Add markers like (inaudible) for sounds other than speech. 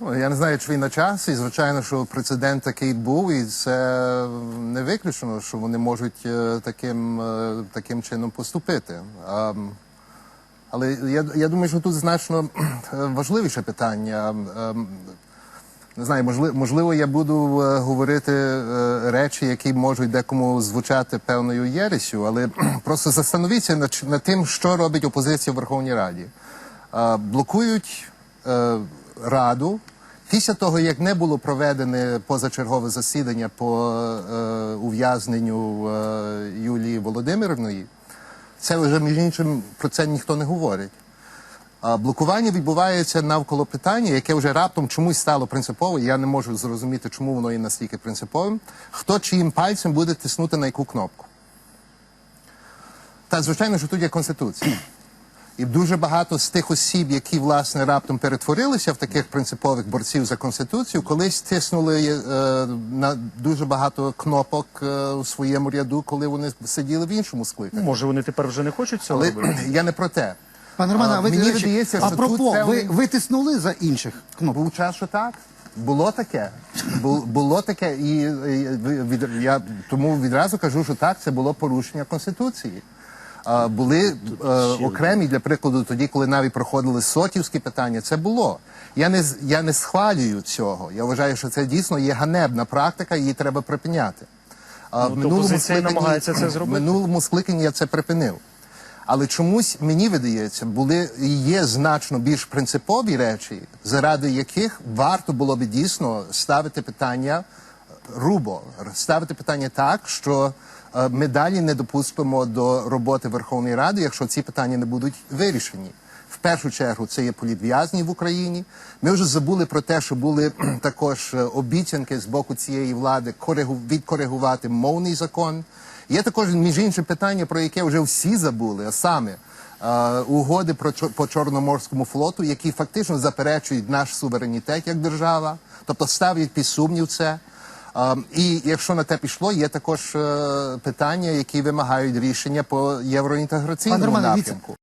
Ну, Я не знаю, чи він на і звичайно, що прецедент такий був, і це не виключено, що вони можуть е, таким, е, таким чином поступити. Але я, я думаю, що тут значно е, важливіше питання. Не знаю, можливо, можливо, я буду говорити речі, які можуть декому звучати певною єресю, але (clears throat) просто застановіться над, над тим, що робить опозиція в Верховній Раді. Блокують раду після того, як не було проведене позачергове засідання по е, ув'язненню е, Юлії Володимирівної. Це вже між іншим про це ніхто не говорить. А блокування відбувається навколо питання, яке вже раптом чомусь стало принциповим. Я не можу зрозуміти, чому воно є настільки принциповим. Хто чиїм пальцем буде тиснути на яку кнопку? Та звичайно, що тут є конституція. І дуже багато з тих осіб, які власне раптом перетворилися в таких принципових борців за конституцію, колись тиснули е, на дуже багато кнопок е, у своєму ряду, коли вони сиділи в іншому скликанні. Може, вони тепер вже не хочуть цього Але робити? я не про те. Пане Романе, А, а ви мені речі, видається, що апропо, тут певний- ви, ви тиснули за інших кнопок? Був час, що так. Було таке. Бу- Було таке, і, і ви- від, я тому відразу кажу, що так, це було порушення Конституції. Були е, окремі, для прикладу, тоді, коли навіть проходили сотівські питання, це було. Я не, я не схвалюю цього. Я вважаю, що це дійсно є ганебна практика, її треба припиняти. Ну, то опозиція намагається це зробити. В минулому скликанні я це припинив. Але чомусь мені видається, були і є значно більш принципові речі, заради яких варто було би дійсно ставити питання рубо, ставити питання так, що е, ми далі не допустимо до роботи Верховної Ради, якщо ці питання не будуть вирішені. В першу чергу це є політв'язні в Україні. Ми вже забули про те, що були також е, обіцянки з боку цієї влади коригу- відкоригувати мовний закон. Є також між іншим питання, про яке вже всі забули, а саме е, угоди про по Чорноморському флоту, які фактично заперечують наш суверенітет як держава, тобто ставлять під сумнів це. Е, і якщо на те пішло, є також е, питання, які вимагають рішення по євроінтеграційному Романе, напрямку.